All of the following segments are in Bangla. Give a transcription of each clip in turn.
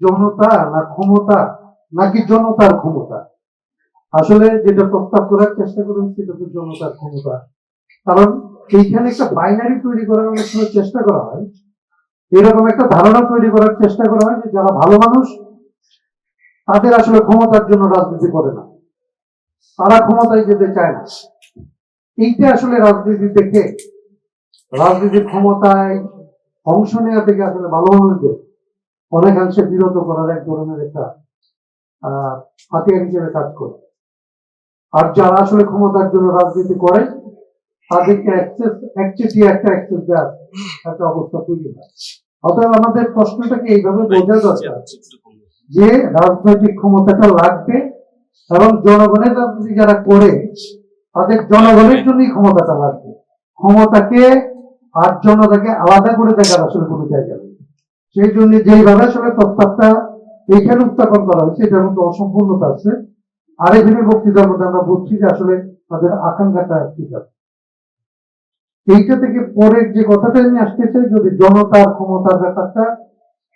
জনতা না ক্ষমতা, নাকি জনতার ক্ষমতা? আসলে যেটা প্রস্তাব করার চেষ্টা করুন সেটা তো জনতার ক্ষমতা। কারণ এইখানে একটা বাইনারি তৈরি করার অনেক সময় চেষ্টা করা হয়। এরকম একটা ধারণা তৈরি করার চেষ্টা করা হয় যে যারা ভালো মানুষ, তাদের আসলে ক্ষমতার জন্য রাজনীতি করে না। তারা ক্ষমতায় যেতে চায় না। এইটা আসলে রাজনীতি থেকে রাজনীতির ক্ষমতায় অংশ নেওয়া থেকে আসলে ভালো মানুষদের অনেকাংশে বিরত করার এক ধরনের একটা আহ হাতিয়ার হিসেবে কাজ করে। আর যারা আসলে ক্ষমতার জন্য রাজনীতি করে তাদেরকে একচেটিয়া একটা অ্যাক্সেস দেওয়ার একটা অবস্থা তৈরি হয়। অতএব আমাদের প্রশ্নটাকে এইভাবে বোঝা দরকার যে রাজনৈতিক ক্ষমতাটা লাগবে এবং জনগণের রাজনীতি যারা করে তাদের জনগণের জন্যই ক্ষমতাটা লাগবে। ক্ষমতাকে আর জনতাকে আলাদা করে দেখার আসলে কোনো জায়গা নেই। সেই জন্য যেইভাবে আসলে প্রস্তাবটা এইখানে উত্থাপন করা হয়েছে, এটার মধ্যে অসম্পূর্ণতা আছে। আর এখানে বক্তৃতার মধ্যে আমরা বুঝছি যে আসলে তাদের আকাঙ্ক্ষাটা ঠিক আছে এইটা থেকে পরের যে কথাটা আমি আসতে চাই, যদি জনতার ক্ষমতার ব্যাপারটা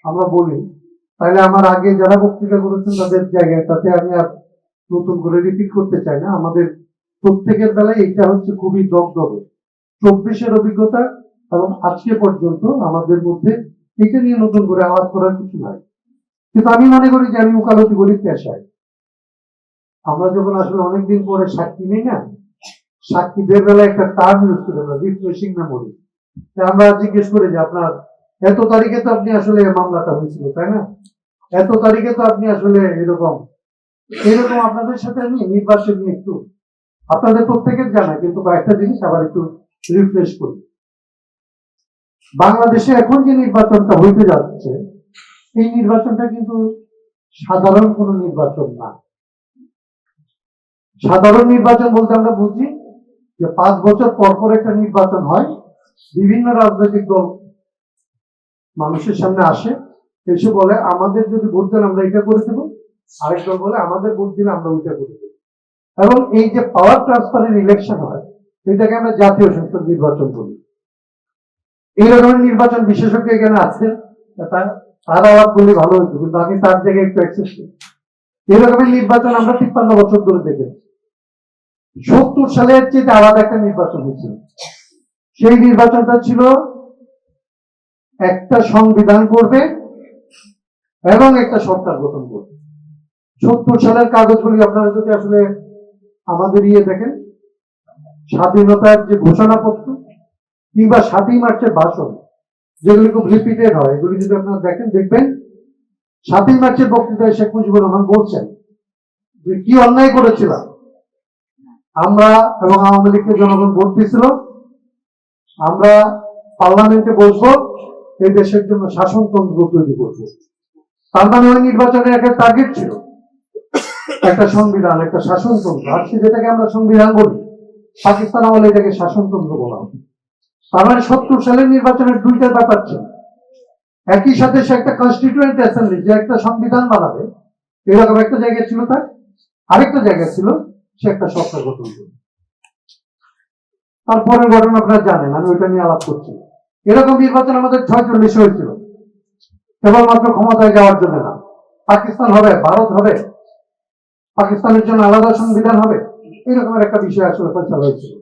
আমরা বলি, তাহলে আমার আগে যারা বক্তৃতা করেছেন তাদের জায়গায়, তাতে আমি আর নতুন করে রিপিট করতে চাই না। আমাদের প্রত্যেকের বেলায় এটা হচ্ছে খুবই দগদগে। চব্বিশের অভিজ্ঞতা এবং আজকে পর্যন্ত আমাদের মধ্যে এটা নিয়ে নতুন করে আলাপ করার কিছু নাই। কিন্তু আমি মনে করি যে আমি উকালতি করি পেশায়। আমরা যখন আসলে অনেকদিন পরে সাক্ষী নেই না সাক্ষীদের বেলায় একটা টার্ম ইউজ করে আমরা রিফ্রেশিং মেমোরি আমরা জিজ্ঞেস করি যে আপনার এত তারিখে তো আপনি আসলে মামলাটা হয়েছিল, তাই না? এত তারিখে তো আপনি আসলে এরকম এরকম আপনাদের সাথে আমি নির্বাচন নিয়ে একটু, আপনাদের প্রত্যেকের জানা কিন্তু কয়েকটা জিনিস আবার একটু রিফ্রেশ করি। বাংলাদেশে এখন যে নির্বাচনটা হইতে যাচ্ছে, এই নির্বাচনটা কিন্তু সাধারণ কোনো নির্বাচন না। সাধারণ নির্বাচন বলতে আমরা বুঝি যে পাঁচ বছর পর পর একটা নির্বাচন হয়, বিভিন্ন রাজনৈতিক দল মানুষের সামনে আসে, এসে বলে, আমাদের যদি ভোট দেন আমরা এটা করে দেবো, আরেক দল বলে, আমাদের ভোট দিলে আমরা ওইটা করে দেবো। এবং এই যে পাওয়ার ট্রান্সফারের ইলেকশন হয়, এটাকে আমরা জাতীয় সংসদ নির্বাচন বলি। এই ধরনের নির্বাচন বিশেষজ্ঞ এখানে আছে তার আওয়াজ ভালো হইতো কিন্তু আমি তার জায়গায় একটু অ্যাক্সেস নির্বাচন আমরা তিপ্পান্ন বছর ধরে দেখেছি। সত্তর সালের চেয়ে আলাদা একটা নির্বাচন হয়েছিল সেই নির্বাচনটা ছিল, একটা সংবিধান করবে এবং একটা সরকার গঠন করবে। সত্তর সালের কাগজগুলি আপনারা যদি আসলে আমাদের ইয়ে দেখেন, স্বাধীনতার যে ঘোষণাপত্র কিংবা সাতই মার্চের ভাষণ, যেগুলি খুব রিপিটেড হয়, এগুলি যদি আপনারা দেখেন, দেখবেন, সাতই মার্চের বক্তৃতায় শেখ মুজিবুর রহমান বলছেন যে কি অন্যায় করেছিলাম। আমরা এবং আওয়ামী লীগকে জনগণ ভোট দিয়েছিল। আমরা পার্লামেন্টে বসবো, এই দেশের জন্য শাসনতন্ত্র তৈরি করব। তার মানে ওই নির্বাচনের একটা টার্গেট ছিল। একটা সংবিধান, একটা শাসনতন্ত্র। আজকে যেটাকে আমরা সংবিধান বলি। পাকিস্তান আমলে এটাকে শাসনতন্ত্র বলা হয়। তার সত্তর সালের নির্বাচনের দুইটা ব্যাপার ছিল। একই সাথে সে একটা কনস্টিটিউয়েন্ট অ্যাসেম্বলি যে একটা সংবিধান বানাবে, এরকম একটা জায়গা ছিল তার। আরেকটা জায়গা ছিল, সে একটা সরকার গঠন করবে। তারপরের ঘটনা আপনারা জানেন, আমি ওইটা নিয়ে আলাপ করছি। এরকম নির্বাচন আমাদের ছয়চল্লিশে হয়েছিল। কেবলমাত্র ক্ষমতায় যাওয়ার জন্য না। পাকিস্তান হবে, ভারত হবে। পাকিস্তানের জন্য আলাদা সংবিধান হবে। এরকমের একটা বিষয় আসলে ফেসলা হয়েছিল